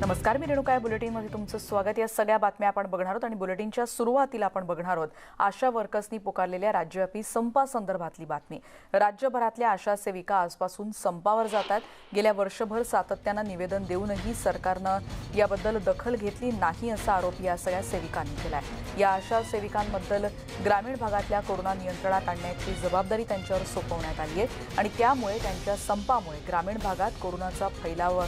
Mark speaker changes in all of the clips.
Speaker 1: नमस्कार मी रेणुका बुलेटिनमध्ये तुमचं स्वागत. या सगळ्या बातम्या आपण बघणार आहोत आणि बुलेटिनच्या सुरुवातीला आपण बघणार आहोत आशा वर्कर्सनी पुकारलेल्या राज्यव्यापी संपासंदर्भातली बातमी. राज्यभरातल्या आशा सेविका आजपासून संपावर जातात. गेल्या वर्षभर सातत्यानं निवेदन देऊनही सरकारनं याबद्दल दखल घेतली नाही असा आरोप या सगळ्या सेविकांनी केला आहे या आशा सेविकांबद्दल ग्रामीण भागातल्या कोरोना नियंत्रणात आणण्याची जबाबदारी त्यांच्यावर सोपवण्यात आली आहे आणि त्यामुळे त्यांच्या संपामुळे ग्रामीण भागात कोरोनाचा फैलाव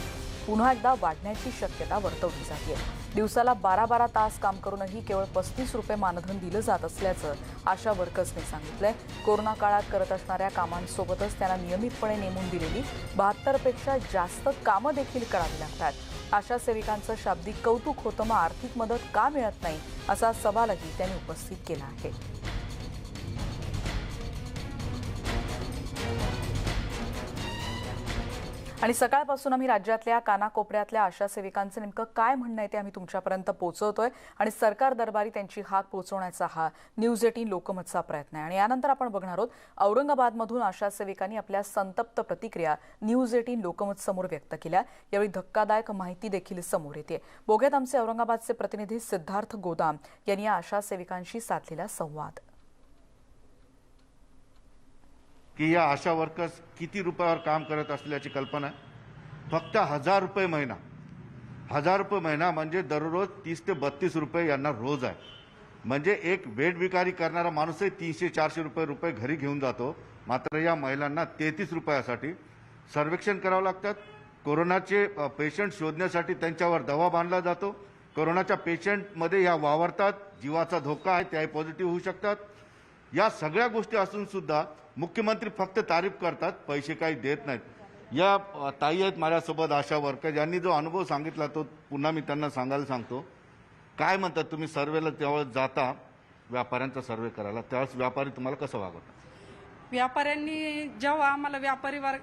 Speaker 1: पुन्हा एकदा वाढण्याची शक्यता वर्तवली जाते. दिवसाला बारा बारा तास काम करूनही केवळ पस्तीस रुपये मानधन दिलं जात असल्याचं आशा वर्कर्सने सांगितलंय. कोरोना काळात करत असणाऱ्या कामांसोबतच त्यांना नियमितपणे नेमून दिलेली बहात्तरपेक्षा जास्त कामं देखील करावी लागतात. आशा सेविकांचं शाब्दिक कौतुक होतं मग आर्थिक मदत का मिळत नाही असा सवालही त्यांनी उपस्थित केला आहे. आणि सकाळपासून आम्ही राज्यातल्या कानाकोपऱ्यातल्या आशा सेविकांचं नेमकं काय म्हणणं आहे ते आम्ही तुमच्यापर्यंत पोहोचवतोय आणि सरकार दरबारी त्यांची हाक पोहोचवण्याचा हा न्यूज एटीन लोकमतचा प्रयत्न आहे. आणि यानंतर आपण बघणार आहोत औरंगाबादमधून आशा सेविकांनी आपल्या संतप्त प्रतिक्रिया न्यूज एटीन लोकमत समोर व्यक्त केल्या. यावेळी धक्कादायक माहिती देखील समोर येते. बोग्यात आमचे औरंगाबादचे प्रतिनिधी सिद्धार्थ गोदाम यांनी या आशा सेविकांशी साधलेला संवाद.
Speaker 2: की या आशा वर्कर्स किती रुपयावर काम करत असल्याची कल्पना आहे? फक्त हजार रुपये महिना. हजार रुपये महिना म्हणजे दररोज तीस ते बत्तीस रुपये यांना रोज आहे. म्हणजे एक वेठविकारी करणारा माणूसही तीनशे चारशे रुपये रुपये घरी घेऊन जातो. मात्र या महिलांना तेहतीस रुपयासाठी सर्वेक्षण करावं लागतात कोरोनाचे पेशंट शोधण्यासाठी त्यांच्यावर दवा बांधला जातो. कोरोनाच्या पेशंटमध्ये या वावरतात. जीवाचा धोका आहे त्याही पॉझिटिव्ह होऊ शकतात. या सगळ्या गोष्टी असून सुद्धा मुख्यमंत्री फक्त तारीफ करतात पैसे काही देत नाहीत. या ताई आहेत माझ्यासोबत आशा वर्कर ज्यांनी जो अनुभव सांगितला तो पुन्हा मी त्यांना सांगायला सांगतो. काय म्हणतात तुम्ही सर्वेला त्यावेळेस जाता व्यापाऱ्यांचा सर्वे करायला त्यावेळेस व्यापारी तुम्हाला कसं वागवतात?
Speaker 3: व्यापाऱ्यांनी जेव्हा आम्हाला व्यापारी वर्ग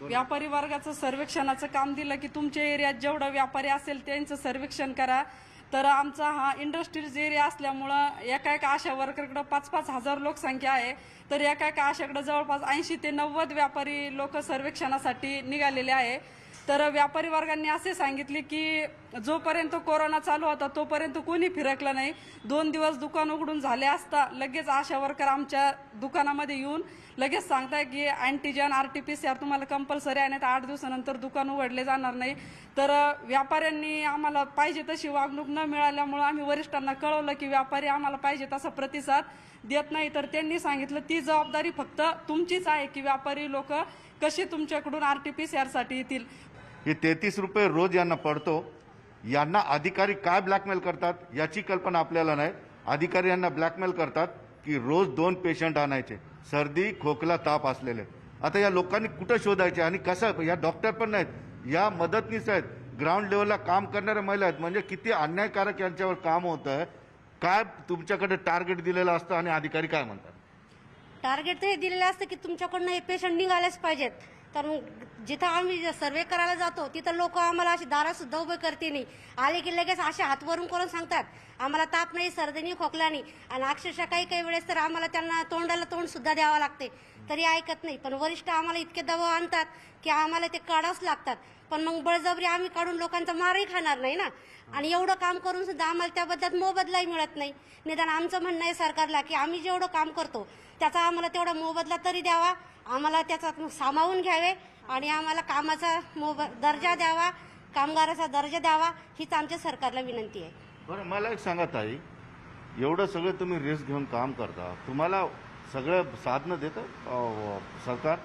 Speaker 3: व्यापारी वर्गाचं सर्वेक्षणाचं काम दिलं की तुमच्या एरियात जेवढं व्यापारी असेल त्यांचं सर्वेक्षण करा तर आमचा हा इंडस्ट्रीज एरिया असल्यामुळं एका एका आशा वर्करकडं पाच पाच हजार लोकसंख्या आहे. तर एका एका आशाकडं जवळपास ऐंशी ते नव्वद व्यापारी लोक सर्वेक्षणासाठी निघालेले आहे. तर व्यापारी वर्गांनी असे सांगितले की जोपर्यंत कोरोना चालू होता तोपर्यंत कोणी फिरकलं नाही. दोन दिवस दुकान उघडून झाले असता लगेच आशा वर्कर आमच्या दुकानामध्ये येऊन लगेच सांगताय की antigen R T P C R तुम्हाला कंपल्सरी आहे नाही तर आठ दिवसानंतर दुकान उघडले जाणार नाही. तर व्यापाऱ्यांनी आम्हाला पाहिजे तशी वागणूक न मिळाल्यामुळं आम्ही वरिष्ठांना कळवलं की व्यापारी आम्हाला पाहिजे तसा प्रतिसाद देत नाही. तर त्यांनी सांगितलं ती जबाबदारी फक्त तुमचीच आहे की व्यापारी लोक कशी तुमच्याकडून आर टी पी सी आरसाठी येतील.
Speaker 2: हे तेहतीस रुपये रोज यांना पडतो. यांना अधिकारी काय ब्लॅकमेल करतात याची कल्पना आपल्याला नाही. अधिकारी यांना ब्लॅकमेल करतात की रोज दोन पेशंट आणायचे. सर्दी खोकला ताप असलेले. आता या लोकांनी कुठं शोधायचे आणि कसं? या डॉक्टर पण नाहीत. या मदतनीस आहेत. ग्राउंड लेवलला काम करणाऱ्या महिला आहेत. म्हणजे किती अन्यायकारक यांच्यावर काम होतं आहे काय तुमच्याकडे टार्गेट दिलेलं असतं आणि अधिकारी काय म्हणतात?
Speaker 4: टार्गेट तर हे दिलेलं असतं की तुमच्याकडनं हे पेशंट निघालेच पाहिजेत. तर मग जिथं आम्ही सर्वे करायला जातो तिथं लोक आम्हाला अशी दारात सुद्धा उभे करते नाही. आले की लगेच असे हातवरून करून सांगतात आम्हाला ताप नाही सर्दी नाही खोकला नाही आणि अक्षरशः काही काही वेळेस तर आम्हाला त्यांना तोंडाला तोंड सुद्धा द्यावं लागते. तरी ऐकत नाही. पण वरिष्ठ आम्हाला इतके दबाव आणतात की आम्हाला ते काढावंच लागतात. पण मग बळजबरी आम्ही काढून लोकांचा मारही खाणार नाही ना. आणि एवढं काम करून सुद्धा आम्हाला त्याबद्दल मोबदलाही मिळत नाही. निदान आमचं म्हणणं आहे सरकारला की आम्ही जेवढं काम करतो त्याचा आम्हाला तेवढा मोबदला तरी द्यावा. आम्हाला त्याचा सामावून घ्यावे आणि आम्हाला कामाचा मोब दर्जा द्यावा कामगाराचा दर्जा द्यावा हीच आमच्या सरकारला विनंती आहे.
Speaker 2: बरं मला एक सांगा ताई. एवढं सगळं तुम्ही रिस्क घेऊन काम करता. तुम्हाला सगळं साधनं देतं सरकार?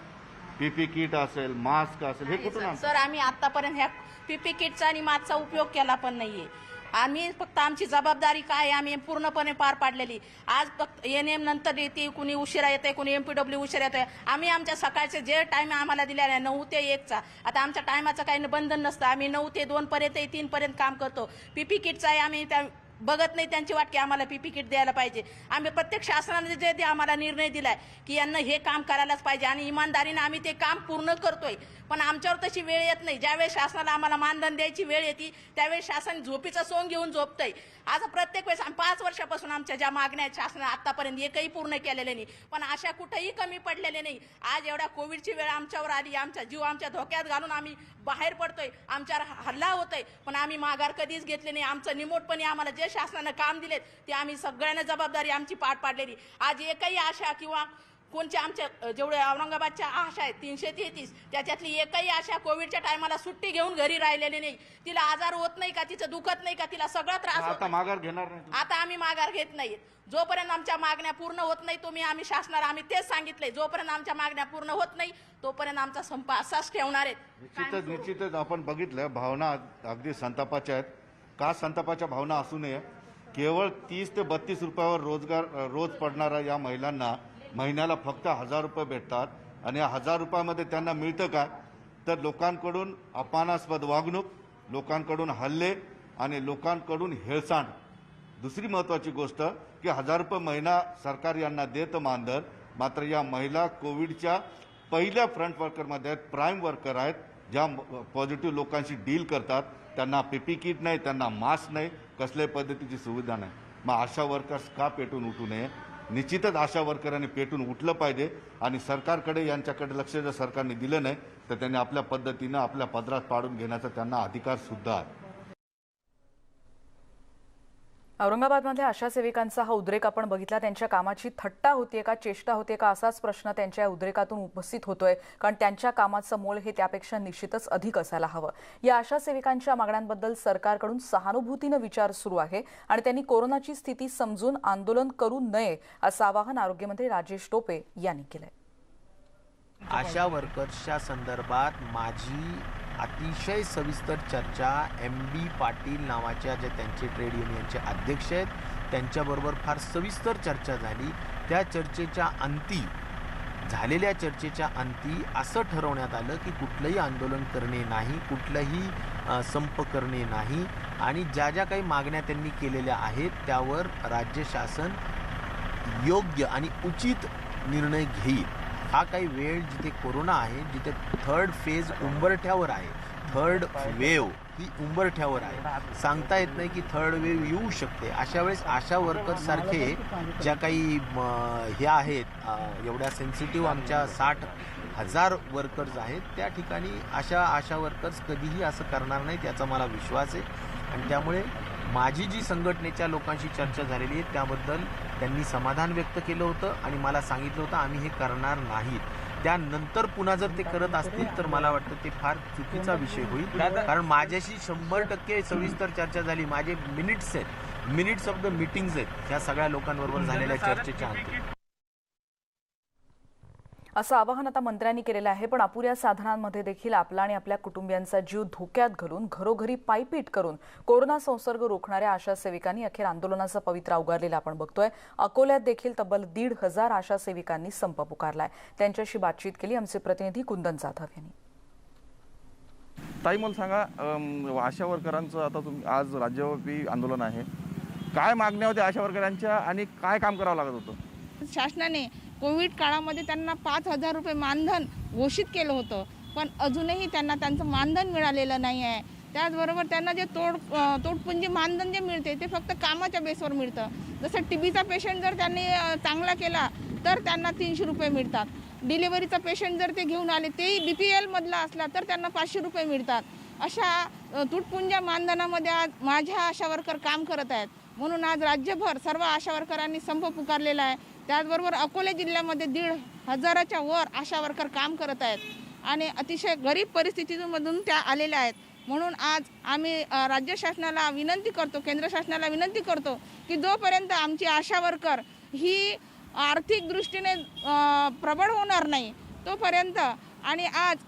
Speaker 2: पीपी किट असेल मास्क असेल हे कुठून?
Speaker 5: सर आम्ही आतापर्यंत ह्या पीपी किटचा आणि मास्कचा उपयोग केला पण नाहीये. आम्ही फक्त आमची जबाबदारी काय आहे आम्ही पूर्णपणे पार पाडलेली. आज फक्त एन एम नंतर येते कुणी उशिरा येते कुणी एम पी डब्ल्यू उशिरा येते आम्ही आमच्या सकाळचे जे टाइम आम्हाला दिलेला आहे नऊ ते एकचा. आता आमच्या टायमाचं काही बंधन नसतं. आम्ही नऊ ते दोनपर्यंत तीनपर्यंत काम करतो. पीपी किटचाही आम्ही त्या बघत नाही त्यांची वाट की आम्हाला पीपी किट द्यायला पाहिजे. आम्ही प्रत्येक शासनाने जे ते आम्हाला निर्णय दिलाय की यांना हे काम करायलाच पाहिजे. आणि इमानदारीने आम्ही ते काम पूर्ण करतोय. पण आमच्यावर तशी वेळ येत नाही. ज्यावेळेस शासनाला आम्हाला मानधन द्यायची वेळ येते त्यावेळेस शासन झोपीचा सोंग घेऊन झोपतंय. आज प्रत्येक वेळेस आम्ही पाच वर्षापासून आमच्या ज्या मागण्या आहेत शासनाने आतापर्यंत एकही पूर्ण केलेले नाही. पण अशा कुठेही कमी पडलेले नाही. आज एवढ्या कोविडची वेळ आमच्यावर आली आमचा जीव आमच्या धोक्यात घालून आम्ही बाहेर पडतोय. आमच्यावर हल्ला होतोय. पण आम्ही माघार कधीच घेतले नाही. आमचं निमोटपणे आम्हाला जे शासनानं काम दिलेत ते आम्ही सगळ्यांना जबाबदारी आमची पार पाडलेली. आज एकही आशा किंवा कोणच्या आमच्या जेवढे औरंगाबादच्या आशा आहेत तीनशे तेहतीस त्याच्यातली एकही आशा कोविडच्या टायमाला सुट्टी घेऊन घरी राहिलेली नाही. तिला आजार होत नाही का तिचं दुखत नाही का तिला सगळा त्रास होत.
Speaker 2: माघार घेणार नाही.
Speaker 5: आता आम्ही माघार घेत नाही. जोपर्यंत आमच्या मागण्या पूर्ण होत नाही तुम्ही आम्ही शासनाला आम्ही तेच सांगितलंय. जोपर्यंत आमच्या मागण्या पूर्ण होत नाही तोपर्यंत आमचा संप असाच ठेवणार आहेत.
Speaker 2: निश्चितच निश्चितच आपण बघितलं भावना अगदी संतापाच्या आहेत. का संतापाच्या भावना असू नये केवळ तीस ते बत्तीस रुपयावर रोजगार रोज पडणाऱ्या या महिलांना महिन्याला फक्त हजार रुपये भेटतात आणि या हजार रुपयामध्ये त्यांना मिळतं काय तर लोकांकडून अपमानास्पद वागणूक लोकांकडून हल्ले आणि लोकांकडून हेळसांड. दुसरी महत्त्वाची गोष्ट की हजार रुपये महिना सरकार यांना देतं मानधन मात्र या महिला कोविडच्या पहिल्या फ्रंट वर्करमध्ये आहेत प्राईम वर्कर आहेत ज्या पॉझिटिव्ह लोकांशी डील करतात. त्यांना पीपी किट नाही त्यांना मास्क नाही कसल्याही पद्धतीची सुविधा नाही. मग आशा वर्कर्स का पेटून उठू नये? निश्चितच आशा वर्करांनी पेटून उठलं पाहिजे आणि सरकारकडे यांच्याकडे लक्ष जर सरकारने दिलं नाही तर त्यांनी आपल्या पद्धतीनं आपल्या पदरात पाडून घेण्याचा त्यांना अधिकार सुद्धा आहे.
Speaker 1: औरंगाबादमधल्या आशा सेविकांचा हा उद्रेक आपण बघितला. त्यांच्या कामाची थट्टा होतीये का चेष्टा होते का असाच प्रश्न त्यांच्या उद्रेकातून उपस्थित होतोय. कारण त्यांच्या कामाचं मोल हे त्यापेक्षा निश्चितच अधिक असायला हवं. या आशा सेविकांच्या मागण्यांबद्दल सरकारकडून सहानुभूतीनं विचार सुरू आहे आणि त्यांनी कोरोनाची स्थिती समजून आंदोलन करू नये असं आवाहन आरोग्यमंत्री राजेश टोपे यांनी केलंय.
Speaker 6: आशा वर्कर्सच्या संदर्भात माझी अतिशय सविस्तर चर्चा एम बी पाटील नावाच्या ज्या त्यांचे ट्रेड युनियनचे अध्यक्ष आहेत त्यांच्याबरोबर फार सविस्तर चर्चा झाली. त्या चर्चेच्या अंती झालेल्या चर्चेच्या अंती असं ठरवण्यात आलं की कुठलंही आंदोलन करणे नाही कुठलंही संप करणे नाही आणि ज्या ज्या काही मागण्या त्यांनी केलेल्या आहेत त्यावर राज्य शासन योग्य आणि उचित निर्णय घेईल. हा काही वेळ जिथे कोरोना आहे जिथे थर्ड फेज उंबरठ्यावर आहे. थर्ड वेव ही उंबरठ्यावर आहे. सांगता येत नाही की थर्ड वेव येऊ शकते. अशा वेळेस आशा वर्कर्स सारखे ज्या काही म, हे आहेत एवढ्या सेन्सिटिव्ह आमच्या साठ हजार वर्कर्स आहेत त्या ठिकाणी अशा आशा वर्कर्स कधीही असं करणार नाहीत याचा मला विश्वास आहे. आणि त्यामुळे माझी जी संघटनेच्या लोकांशी चर्चा झालेली आहे त्याबद्दल त्यांनी समाधान व्यक्त केलं होतं आणि मला सांगितलं होतं आम्ही हे करणार नाहीत. त्यानंतर पुन्हा जर ते करत असतील तर मला वाटतं ते फार चुकीचा विषय होईल. कारण माझ्याशी शंभर टक्के सविस्तर चर्चा झाली. माझे मिनिट्स आहेत. मिनिट्स ऑफ द मिटिंग्स आहेत. ह्या सगळ्या लोकांबरोबर झालेल्या चर्चेच्या
Speaker 1: असं आवाहन आता मंत्र्यांनी केलेलं आहे पण अपुऱ्या साधनांमध्ये देखील आपला आणि आपल्या कुटुंबियांचा जीव धोक्यात घालून घरोघरी पायपीट करून कोरोना संसर्ग रोखणाऱ्या आशा सेविकांनी अखेर आंदोलनाचा पवित्रा उगारलेला आपण बघतोय. अकोल्यात देखील तब्बल दीड हजार आशा सेविकांनी संप पुकारलाय. त्यांच्याशी बातचीत केली आमचे प्रतिनिधी कुंदन जाधव यांनी.
Speaker 7: ताई मला सांगा आशा वर्करांचं आता तुम्ही आज राज्यव्यापी आंदोलन आहे. काय मागण्या होत्या आशा वर्करांच्या आणि काय काम करावं लागत होतं?
Speaker 8: शासनाने कोविड काळामध्ये त्यांना पाच हजार रुपये मानधन घोषित केलं होतं. पण अजूनही त्यांना त्यांचं मानधन मिळालेलं नाही आहे. त्याचबरोबर त्यांना जे तोड अं, तोडपुंजी मानधन जे मिळते ते फक्त कामाच्या बेसवर मिळतं. जसं टी बीचा पेशंट जर त्यांनी चांगला केला तर त्यांना तीनशे रुपये मिळतात. डिलिव्हरीचा पेशंट जर ते घेऊन आले तेही बी पी एलमधला असला तर त्यांना पाचशे रुपये मिळतात. अशा तुटपुंज्या मानधनामध्ये आज माझ्या आशा वर्कर काम करत आहेत. म्हणून आज राज्यभर सर्व आशा वर्करांनी संप पुकारलेला आहे. त्याचबरोबर अकोले जिल्ह्यामध्ये दीड हजाराच्या वर आशा वर्कर काम करत आहेत आणि अतिशय गरीब परिस्थितीमधून त्या आलेल्या आहेत. म्हणून आज आम्ही राज्य शासनाला विनंती करतो केंद्र शासनाला विनंती करतो की जोपर्यंत आमची आशा वर्कर ही आर्थिक दृष्टीने प्रबळ होणार नाही तोपर्यंत आणि आज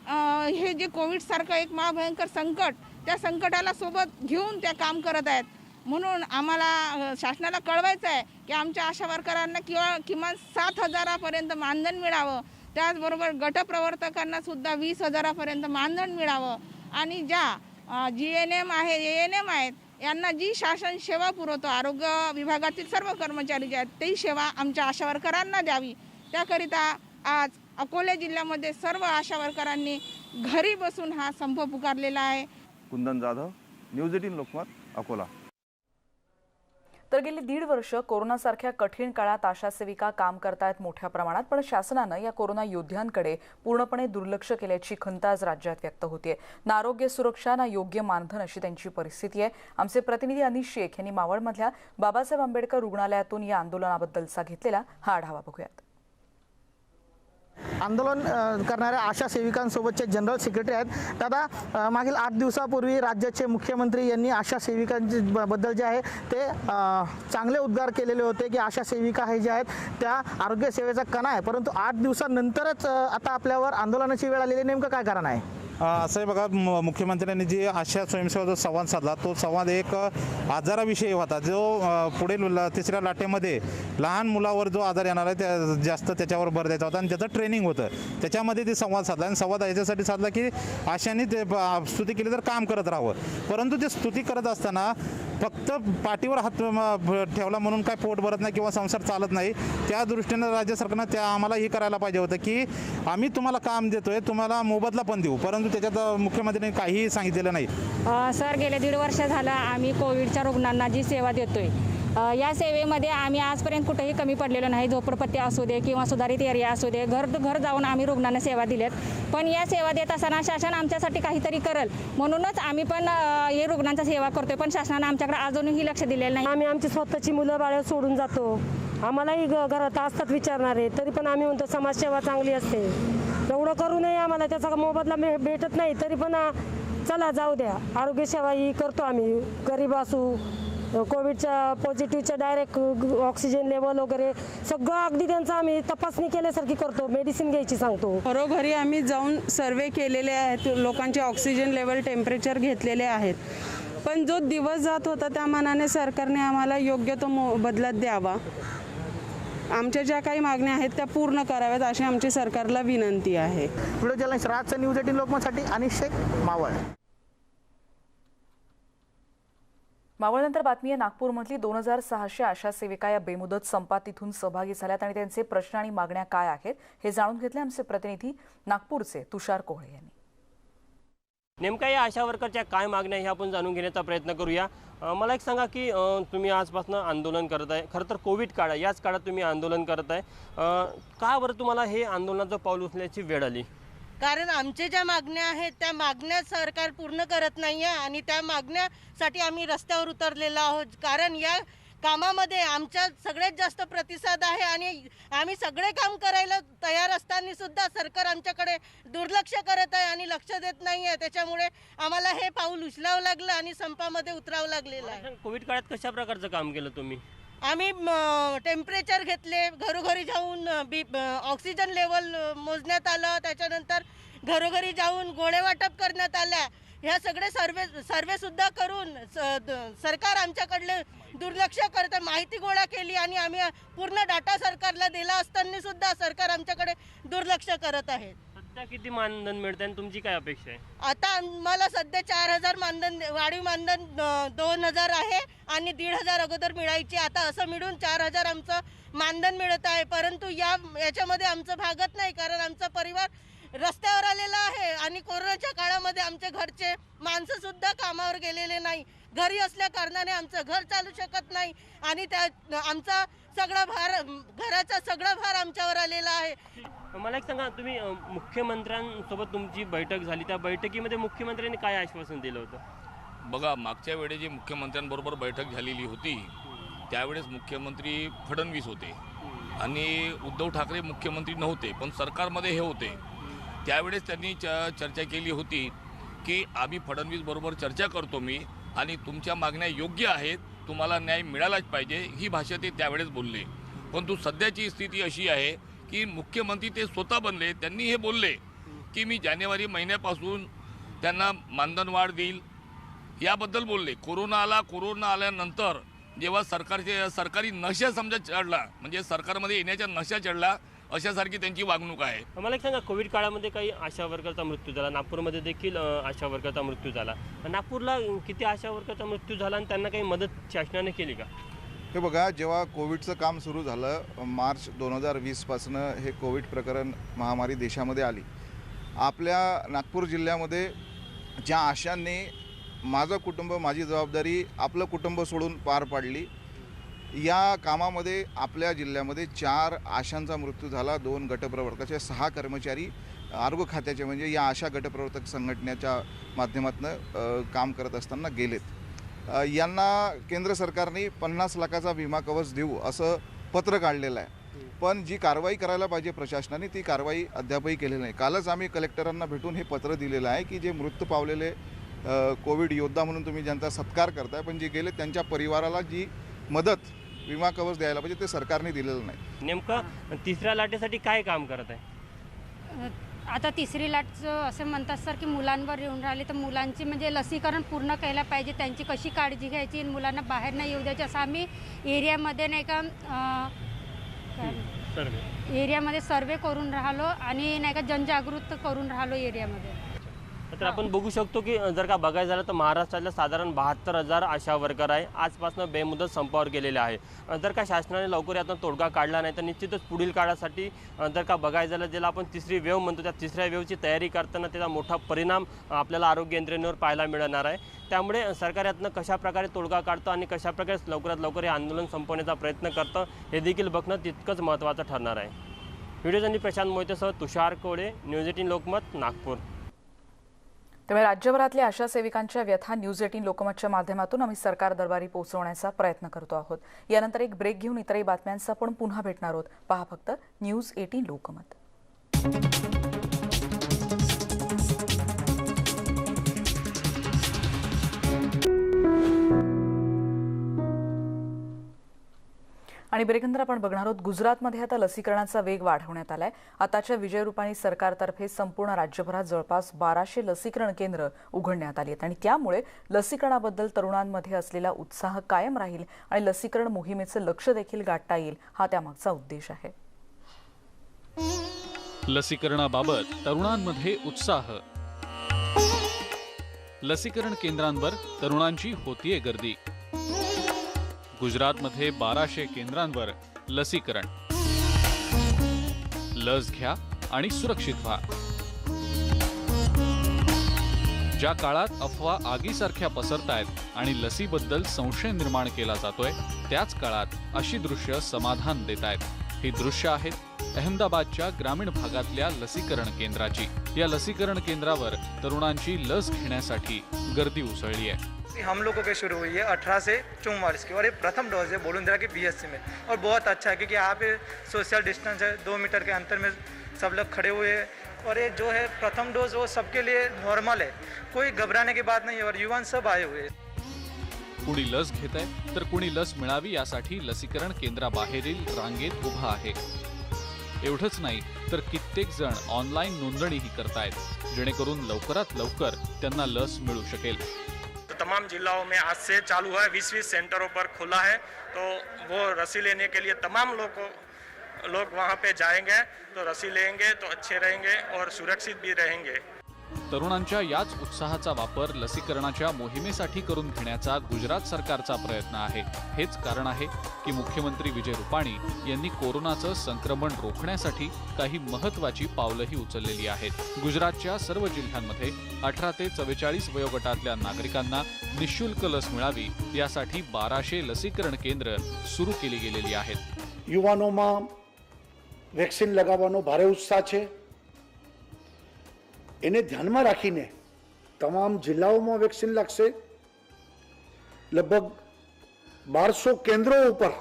Speaker 8: हे जे कोविडसारखं एक महाभयंकर संकट त्या संकटाला सोबत घेऊन त्या काम करत आहेत. म्हणून आम्हाला शासनाला कळवायचं आहे की आमच्या आशा वर्करांना किंवा किमान सात हजारापर्यंत मानधन मिळावं. त्याचबरोबर गटप्रवर्तकांना सुद्धा वीस हजारापर्यंत मानधन मिळावं. आणि ज्या जी एन एम आहे ए एन एम आहेत यांना जी शासन सेवा पुरवतो आरोग्य विभागातील सर्व कर्मचारी जे आहेत ती सेवा आमच्या आशा वर्करांना द्यावी. त्याकरिता आज अकोला जिल्ह्यामध्ये सर्व आशा वर्करांनी घरी बसून हा संप पुकारलेला आहे.
Speaker 9: Kundan Jadhav news eighteen Lokmat Akola.
Speaker 1: तर गेली दीड वर्ष कोरोनासारख्या कठीण काळात आशा सेविका काम करतायत मोठ्या प्रमाणात पण शासनानं या कोरोना योद्ध्यांकडे पूर्णपणे दुर्लक्ष केल्याची खंत आज राज्यात व्यक्त होतीये. ना आरोग्य सुरक्षा ना योग्य मानधन अशी त्यांची परिस्थिती आहे. आमचे प्रतिनिधी अनिश शेख यांनी मावळमधल्या बाबासाहेब आंबेडकर रुग्णालयातून या आंदोलनाबद्दलचा घेतलेला हा आढावा बघूयात.
Speaker 10: आंदोलन करणाऱ्या आशा सेविकांसोबतचे जनरल सेक्रेटरी आहेत. दादा मागील आठ दिवसापूर्वी राज्याचे मुख्यमंत्री यांनी आशा सेविकांची बद्दल जे आहे ते चांगले उद्गार केलेले होते की आशा सेविका हे जे आहेत त्या आरोग्य सेवेचा कणा आहे. परंतु आठ दिवसानंतरच आता आपल्यावर आंदोलनाची वेळ आलेली आहे. नेमकं काय कारण आहे?
Speaker 7: असं आहे बघा म- मुख्यमंत्र्यांनी जी आशा जो संवाद साधला तो संवाद एक आजाराविषयी होता. जो अ, पुढील ल- तिसऱ्या लाटेमध्ये लहान मुलावर जो आजार येणार आहे त्या जास्त त्याच्यावर भर द्यायचा होता आणि त्याचं ट्रेनिंग होतं. त्याच्यामध्ये ते संवाद साधला आणि संवाद याच्यासाठी साधला की आशाने ते ब- स्तुती केली तर काम करत राहावं. परंतु ते स्तुती करत असताना फक्त पाठीवर हात म- ठेवला म्हणून काय पोट भरत नाही किंवा संसार चालत नाही त्या दृष्टीनं राज्य सरकारनं त्या आम्हाला हे करायला पाहिजे होतं की आम्ही तुम्हाला काम देतोय तुम्हाला मोबदला पण देऊ. परंतु त्याच्यात मुख्यमंत्र्यांनी काहीही सांगितलेलं नाही.
Speaker 11: अ, सर गेले दीड वर्ष झालं आम्ही कोविडच्या रुग्णांना जी सेवा देतोय अ, या सेवेमध्ये आम्ही आजपर्यंत कुठेही कमी पडलेलो नाही. झोपडपट्टी असू दे किंवा सुधारित एरिया असू दे घर घर जाऊन आम्ही रुग्णांना सेवा दिल्यात पण या सेवा देत असताना शासन आमच्यासाठी काहीतरी करेल. म्हणूनच आम्ही पण अ, हे रुग्णांचा सेवा करतोय. पण शासनानं आमच्याकडे अजूनही लक्ष दिलेलं नाही.
Speaker 12: आम्ही आमची स्वतःची मुलं बाळ सोडून जातो. आम्हालाही घ- घरात असतात विचारणारे. तरी पण आम्ही म्हणतो समाजसेवा चांगली असते. एवढं करू नये आम्हाला त्याचा मोबदला भेटत नाही तरी पण चला जाऊ द्या. आरोग्यसेवा ही करतो आम्ही. गरीब असू कोविडच्या पॉझिटिव्हच्या डायरेक्ट ऑक्सिजन लेवल वगैरे सगळं अगदी त्यांचं आम्ही तपासणी केल्यासारखी करतो. मेडिसिन घ्यायची सांगतो.
Speaker 13: घरोघरी आम्ही जाऊन सर्वे केलेले आहेत. लोकांचे ऑक्सिजन लेवल टेम्परेचर घेतलेले आहेत. पण जो दिवस जात होता त्या मानाने सरकारने आम्हाला योग्य तो मोबदला द्यावा. आमच्या ज्या काही मागण्या आहेत त्या पूर्ण कराव्यात अशी आमची सरकारला विनंती आहे.
Speaker 10: व्हिडिओ जर्नलिस्ट राजचं न्यूज एटीन लोकमतसाठी अनिश शेख मावळ.
Speaker 1: मावळनंतर बातमी आहे नागपूरमधली दोन हजार सहाशे आशा सेविका या बेमुदत संपात तिथून सहभागी झाल्यात आणि त्यांचे प्रश्न आणि मागण्या काय आहेत हे जाणून घेतले आमचे प्रतिनिधी नागपूरचे तुषार कोहळे यांनी.
Speaker 14: नेमक्या या आशा वर्करच्या काय मागण्या हे आपण जाणून घेण्याचा प्रयत्न करूया. मला एक सांगा की तुम्ही आजपासून आंदोलन करत आहे खरं तर कोविड काळ आहे. याच काळात तुम्ही आंदोलन करत आहे का बरं तुम्हाला हे आंदोलनाचं पाऊल उचलण्याची वेळ आली?
Speaker 12: कारण आमच्या ज्या मागण्या आहेत त्या मागण्या सरकार पूर्ण करत नाही आहे आणि त्या मागण्यासाठी आम्ही रस्त्यावर उतरलेलो आहोत. कारण या कामामध्ये आमच्या सगळ्यात जास्त प्रतिसाद आहे आणि आम्ही सगळे काम करायला तयार असताना सुद्धा सरकार आमच्याकडे दुर्लक्ष करत आहे आणि लक्ष देत नाही आहे. त्याच्यामुळे आम्हाला हे पाऊल उचलावं लागलं आणि संपामध्ये उतरावं लागलेलं आहे.
Speaker 14: कोविड काळात कशा प्रकारचं काम केलं तुम्ही?
Speaker 12: आम्ही टेम्परेचर घेतले घरोघरी जाऊन बी ऑक्सिजन लेवल मोजण्यात आलं. त्याच्यानंतर घरोघरी जाऊन गोळे वाटप करण्यात आल्या ह्या सगळे सर्वे सर्वे सुद्धा करून सरकार आमच्याकडले दुर्लक्ष करत माहिती गोळा केली आणि आम्ही पूर्ण डाटा सरकारला दिला असताना सुद्धा सरकार आमच्याकडे दुर्लक्ष करत आहे.
Speaker 14: सध्या किती मानधन मिळतं आणि तुमची काय अपेक्षा आहे?
Speaker 12: आता आम्हाला सध्या चार हजार मानधन वाढीव मानधन दोन हजार आहे आणि दीड हजार अगोदर मिळायची. आता असं मिळून चार हजार आमचं मानधन मिळत आहे. परंतु या याच्यामध्ये आमचं भागत नाही कारण आमचा परिवार रस्त्यावर आलेला आहे आणि कोरोनाच्या काळामध्ये आमचे घरचे माणसं सुद्धा कामावर गेलेले नाही. घरी असल्या कारणाने आमचं घर चालू शकत नाही आणि त्या आमचा सगळा भार घराचा सगळा भार आमच्यावर आलेला आहे.
Speaker 14: मला एक सांगा तुम्ही मुख्यमंत्र्यांसोबत तुमची बैठक झाली. त्या बैठकीमध्ये मुख्यमंत्र्यांनी काय आश्वासन दिलं होतं?
Speaker 15: बघा मागच्या वेळी जी मुख्यमंत्र्यांबरोबर बैठक झालेली होती त्यावेळेस मुख्यमंत्री फडणवीस होते. आणि उद्धव ठाकरे मुख्यमंत्री नव्हते पण सरकारमध्ये हे होते. त्यावेळेस त्यांनी च चर्चा केली होती की आम्ही फडणवीसबरोबर चर्चा करतो मी आणि तुमच्या मागण्या योग्य आहेत तुम्हाला न्याय मिळालाच पाहिजे ही भाषा ते त्यावेळेस बोलले. परंतु सध्याची स्थिती अशी आहे की मुख्यमंत्री ते स्वतः बनले त्यांनी हे बोलले की मी जानेवारी महिन्यापासून त्यांना मानधन वाढ देईल याबद्दल बोलले. कोरोना आला कोरोना आल्यानंतर जेव्हा सरकारचे सरकारी नशा समजा चढला म्हणजे सरकारमध्ये येण्याच्या नशा चढला अशासारखी त्यांची वागणूक आहे.
Speaker 14: मला एक सांगा कोविड काळामध्ये काही आशा वर्करचा मृत्यू झाला? नागपूरमध्ये देखील आशा वर्करचा मृत्यू झाला. नागपूरला किती आशा वर्करचा मृत्यू झाला आणि त्यांना काही मदत शासनाने केली का?
Speaker 7: हे बघा जेव्हा कोविडचं काम सुरू झालं मार्च दोन हजार वीसपासनं हे कोविड प्रकरण महामारी देशामध्ये आली. आपल्या नागपूर जिल्ह्यामध्ये ज्या आशांनी माझं कुटुंब माझी जबाबदारी आपलं कुटुंब सोडून पार पाडली या कामामध्ये आपल्या जिल्ह्यामध्ये चार आशांचा मृत्यू झाला दोन गटप्रवर्तकाचे सहा कर्मचारी आरोग्य खात्याचे म्हणजे या आशा गटप्रवर्तक संघटनेच्या माध्यमातून काम करत असताना गेलेत. यांना केंद्र सरकारने पन्नास लाखाचा विमा कवच देऊ असं पत्र काढलेलं आहे. पण जी कारवाई करायला पाहिजे प्रशासनाने ती कारवाई अद्यापही केलेली नाही. कालच आम्ही कलेक्टरांना भेटून हे पत्र दिलेलं आहे की जे मृत पावलेले कोविड योद्धा म्हणून तुम्ही ज्यांचा सत्कार करताय पण जे गेले त्यांच्या परिवाराला जी मदत विमा कवच द्यायला पाहिजे ते सरकारने दिलेलं नाही.
Speaker 14: नेमकं तिसऱ्या लाटेसाठी काय काम करत आहे?
Speaker 4: आता तिसरी लाटचं असं म्हणतात सर की मुलांवर येऊन राहिले तर मुलांची म्हणजे लसीकरण पूर्ण केलं पाहिजे त्यांची कशी काळजी घ्यायची आणि मुलांना बाहेर नाही येऊ द्यायची असं आम्ही एरियामध्ये नाही का अं,
Speaker 14: सर्वे
Speaker 4: एरियामध्ये सर्वे करून राहिलो आणि नाही का जनजागृत करून राहिलो एरियामध्ये.
Speaker 14: तर आपण बघू शकतो की जर का बघायचं झालं तर महाराष्ट्रातल्या साधारण बहात्तर हजार आशा वर्कर आहे. आजपासून बेमुदत संपावर गेलेले आहे. जर का शासनाने लवकर यातून तोडगा काढला नाही तर निश्चितच पुढील काळासाठी जर का बघायचं झालं ज्याला आपण तिसरी वेव म्हणतो त्या तिसऱ्या वेवची तयारी करताना त्याचा मोठा परिणाम आपल्याला आरोग्य यंत्रणेवर पाहायला मिळणार आहे. त्यामुळे सरकार यातनं कशाप्रकारे तोडगा काढतं आणि कशाप्रकारे लवकरात लवकर हे आंदोलन संपवण्याचा प्रयत्न करतं हे देखील बघणं तितकंच महत्त्वाचं ठरणार आहे. व्हिडिओ प्रशांत मोहितेसह तुषार कोळे न्यूज एटीन लोकमत नागपूर.
Speaker 1: त्यामुळे राज्यभरातल्या आशा सेविकांच्या व्यथा न्यूज एटीन लोकमतच्या माध्यमातून आम्ही सरकार दरबारी पोहोचवण्याचा प्रयत्न करतो आहोत. यानंतर एक ब्रेक घेऊन इतरही बातम्यांचा आपण पुन्हा भेटणार आहोत. पहा फक्त न्यूज एटीन लोकमत. आणि ब्रेकनंतर आपण बघणार आहोत गुजरातमध्ये आता लसीकरणाचा वेग वाढवण्यात आलाय. आताच्या विजय रुपाणी सरकारतर्फे संपूर्ण राज्यभरात जवळपास बाराशे लसीकरण केंद्र उघडण्यात आली आहेत. आणि त्यामुळे लसीकरणाबद्दल तरुणांमध्ये असलेला उत्साह कायम राहील आणि लसीकरण मोहिमेचं लक्ष देखील गाठता येईल हा त्यामागचा उद्देश आहे.
Speaker 16: लसीकरणाबाबत तरुणांमध्ये उत्साह. लसीकरण केंद्रांवर तरुणांची होतीये गर्दी. गुजरातमध्ये बाराशे केंद्रांवर लसीकरण. लस घ्या आणि सुरक्षित व्हा. ज्या काळात अफवा आगीसारख्या पसरतायत आणि लसीबद्दल संशय निर्माण केला जातोय त्याच काळात अशी दृश्य समाधान देत आहेत ही दृश्य आहेत अहमदाबादच्या ग्रामीण भागातल्या लसीकरण केंद्राची. या लसीकरण केंद्रावर तरुणांची लस घेण्यासाठी गर्दी उसळली आहे
Speaker 17: हम लोगों के शुरू हुई है अठारह से चौवालीस की और ये प्रथम डोज है बोलुंद्रा के बीएससी में। और बहुत अच्छा है क्योंकि यहाँ पे सोशल डिस्टेंस है दो मीटर के अंतर में सब लोग खड़े हुए हैं। और ये जो है प्रथम डोज वो सबके लिए नॉर्मल है। कोई घबराने की बात नहीं है और युवान सब आए हुए हैं।
Speaker 16: कुणी लस घेत आहे तर कुणी लस मिळावी यासाठी लसीकरण केंद्राबाहेरील रांगेत उभा आहे. एवढंच नाही तर कित्येक जण ऑनलाईन नोंदणीही करतायत जेणेकरून लवकरात लवकर त्यांना लस मिळू शकेल.
Speaker 13: तमाम जिलाओं में आज से चालू है बीस बीस सेंटरों पर खुला है। तो वो रसी लेने के लिए तमाम लोगों, लोग वहाँ पे जाएँगे तो रसी लेंगे तो अच्छे रहेंगे और सुरक्षित भी रहेंगे।
Speaker 16: तरुणांच्या याच उत्साहाचा वापर लसीकरणाच्या मोहिमेसाठी करून घेण्याचा गुजरात सरकारचा प्रयत्न आहे हेच कारण आहे की मुख्यमंत्री विजय रुपाणी यांनी कोरोनाचं संक्रमण रोखण्यासाठी काही महत्वाची पावलंही उचललेली आहेत गुजरातच्या सर्व जिल्ह्यांमध्ये अठरा ते चव्वेचाळीस वयोगटातल्या नागरिकांना निशुल्क लस मिळावी यासाठी बाराशे लसीकरण केंद्र सुरू केली गेलेली आहेत
Speaker 18: યુવાનોમાં વેક્સિન લગાવવાનો ભારે ઉત્સાહ છે એને ધ્યાનમાં રાખીને તમામ જિલ્લાઓમાં વેક્સિન લાગશે લગભગ બારસો કેન્દ્રો ઉપર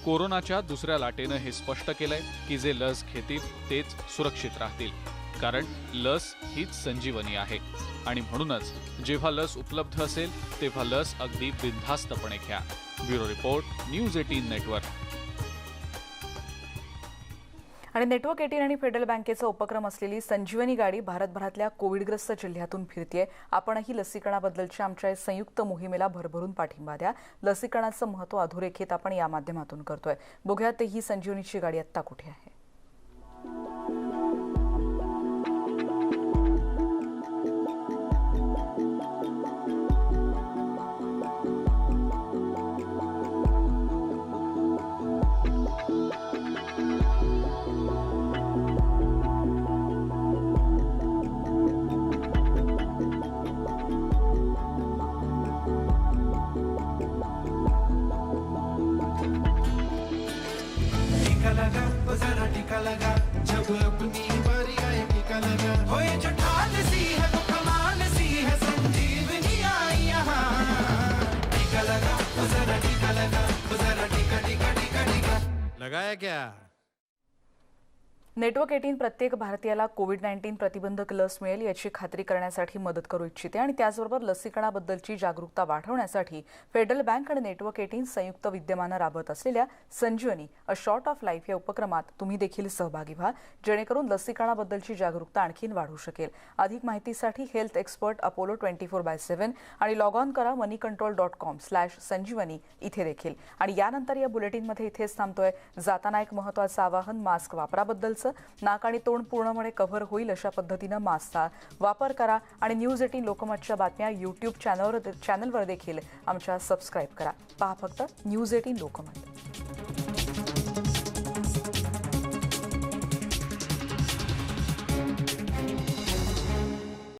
Speaker 16: कोरोनाच्या दुसऱ्या लाटेनं हे स्पष्ट केलंय की जे लस घेतील तेच सुरक्षित राहतील कारण लस हीच संजीवनी आहे आणि म्हणूनच जेव्हा लस उपलब्ध असेल तेव्हा लस अगदी बिनधास्तपणे घ्या bureau report news eighteen network
Speaker 1: आणि नेटवर्क एटीन आणि फेडरल बँकेचा उपक्रम असलेली संजीवनी गाडी भारतभरातल्या कोविडग्रस्त जिल्ह्यातून फिरतीये. आपणही लसीकरणाबद्दलच्या आमच्या या संयुक्त मोहिमेला भरभरून पाठिंबा द्या. लसीकरणाचं महत्त्व अधोरेखित आपण या माध्यमातून करतोय. बघूयात ही संजीवनीची गाडी आत्ता कुठे आहे?
Speaker 19: लगाया क्या
Speaker 1: नेटवर्क एटीन प्रत्येक भारतीयाला कोविड नाईन्टीन प्रतिबंधक लस मिळेल याची खात्री करण्यासाठी मदत करू इच्छिते आणि त्याचबरोबर लसीकरणाबद्दलची जागरूकता वाढवण्यासाठी फेडरल बँक आणि नेटवर्क एटीन संयुक्त विद्यमानं राबवत असलेल्या Sanjeevani a shot of life या उपक्रमात तुम्ही देखील सहभागी व्हा जेणेकरून लसीकरणाबद्दलची जागरूकता आणखीन वाढू शकेल. अधिक माहितीसाठी health expert Apollo twenty four by seven आणि लॉग ऑन करा money control dot com slash Sanjeevani इथे देखील. आणि यानंतर या बुलेटिनमध्ये इथेच थांबतोय. जाताना एक महत्वाचं आवाहन मास्क वापराबद्दल करायचं नाक आणि तोंड पूर्णपणे कव्हर होईल अशा पद्धतीनं मास्कचा वापर करा आणि न्यूज एटीन लोकमतच्या बातम्या यूट्यूब चॅनलवर चॅनलवर देखील आमच्या सबस्क्राईब करा. पहा फक्त न्यूज एटीन लोकमत.